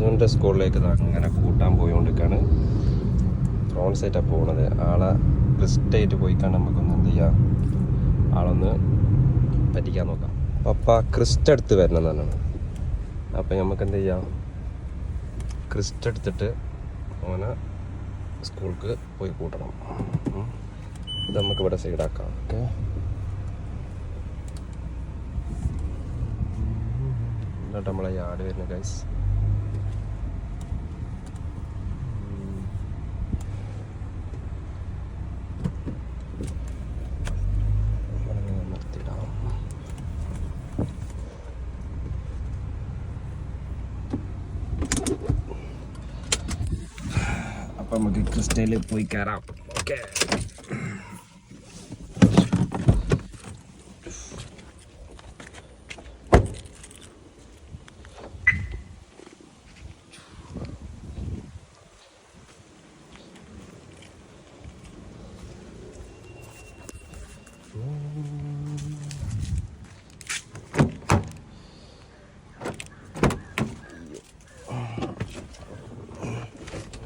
ഐസോന്റെ സ്കൂളിലേക്ക് അങ്ങനെ കൂട്ടാൻ പോയിക്കൊണ്ടിരിക്കുകയാണ് ത്രോൺ സൈറ്റാണ് പോകുന്നത് ആളെ ക്രിസ്റ്റായിട്ട് പോയി കാണാൻ നമുക്കൊന്ന് എന്ത് ചെയ്യാം? ആളൊന്ന് പറ്റിക്കാൻ നോക്കാം. പപ്പ ക്രിസ്റ്റ് എടുത്ത് വരണം എന്നാണ് അപ്പം നമുക്ക് എന്ത് ചെയ്യാം? ക്രിസ്റ്റ് എടുത്തിട്ട് ഓനെ സ്കൂൾക്ക് പോയി കൂട്ടണം. ഇത് നമുക്ക് ഇവിടെ സൈഡാക്കാം ഓക്കെ. എന്നിട്ട് നമ്മളെ യാർഡ് വരുന്നത് ഗൈസ് നിർത്തിയിടാം അപ്പം നമുക്ക് ക്രിസ്റ്റലിൽ പോയി കയറാം ഓക്കെ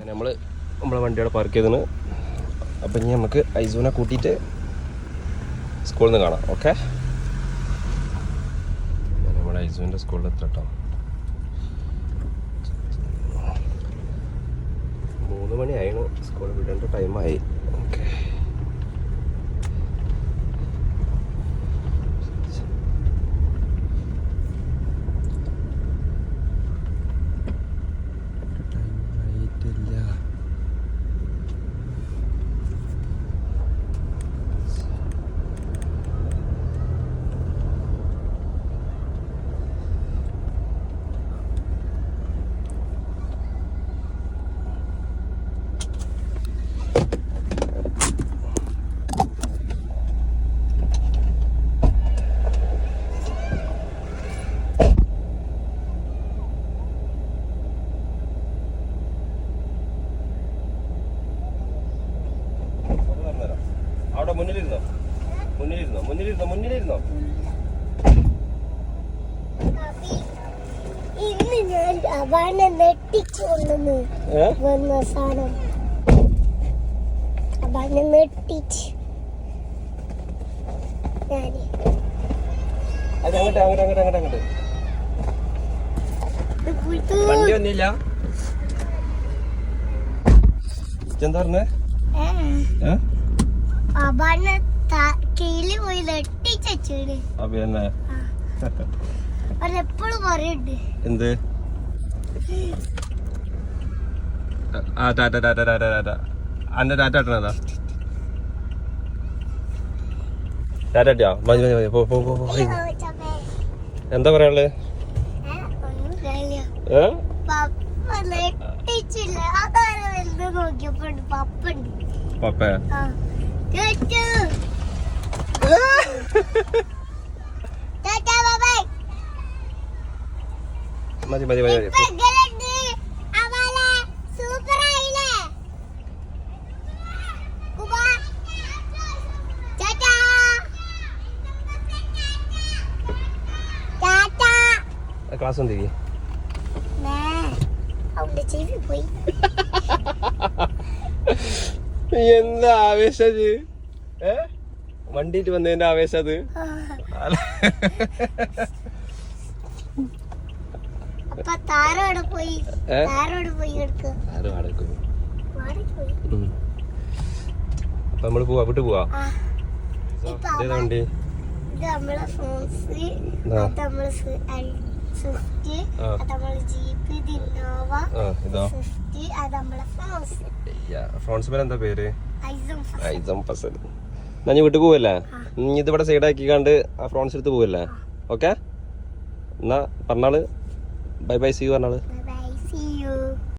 നമ്മൾ നമ്മളെ വണ്ടിയുടെ പാർക്ക് ചെയ്തതിന്. അപ്പം ഇനി നമുക്ക് ഐസൂനെ കൂട്ടിയിട്ട് സ്കൂളിൽ നിന്ന് കാണാം ഓക്കെ നമ്മുടെ ഐസൂന്റെ സ്കൂളിൽ എത്തട്ടോ മൂന്ന് മണിയായിരുന്നു സ്കൂളിൽ വിടേണ്ട ടൈമായി മുന്നിലിരുന്നോ? മുന്നിലിരുന്നോ? മുന്നിലിരുന്നോ? മുന്നിലിരുന്നോ? ഇന്ന് ഞാൻ അവനെ നെട്ടിക്കൊണ്ടെന്ന് വന്ന സാധനം. അവനെ നെട്ടിച്ച് ഞാൻ. അത് അങ്ങോട്ട് അങ്ങോട്ട് അങ്ങോട്ട് അങ്ങോട്ട് അങ്ങോട്ട്. ഇത് വണ്ടി ഒന്നുമില്ല എന്താ പറഞ്ഞേ? ഏ, കീഴിൽ പോയി പിന്നെ എന്ത്? ആ ടാറ്റ ടാറ്റ ടാറ്റ ടാറ്റ അന്റെ ടാറ്റ ഇട്ടണതാ ടാറ്റ ഇട്ടിയോ? മതി മതി മതി. പോ പോ പോ പോ. ഹേയ്. എന്താ പറയാനുള്ളത് പപ്പ Lucu. caca babai. Mati mati mati. Ipa gerak di awalnya super aile. Kuba. caca, Dadah. Eh, kelas sendiri. Nah, aku udah TV boy. എന്താ ആവേശം ഏ? വണ്ടിയിട്ട് വന്നതിന്റെ ആവേശം അത്? നമ്മൾ പോവാ വിട്ടു പോവാ? വണ്ടി? ഫ്രോൺസ് എന്താ പേര്? ഞാൻ വീട്ടിൽ പോവല്ലേ? നീ ഇതിവിടെ സൈഡാക്കി കണ്ട് ആ ഫ്രോൺസ് എടുത്ത് പോവല്ലേ? ഓക്കെ എന്നാ പറഞ്ഞാൾ. Bye bye see you പറഞ്ഞാൾ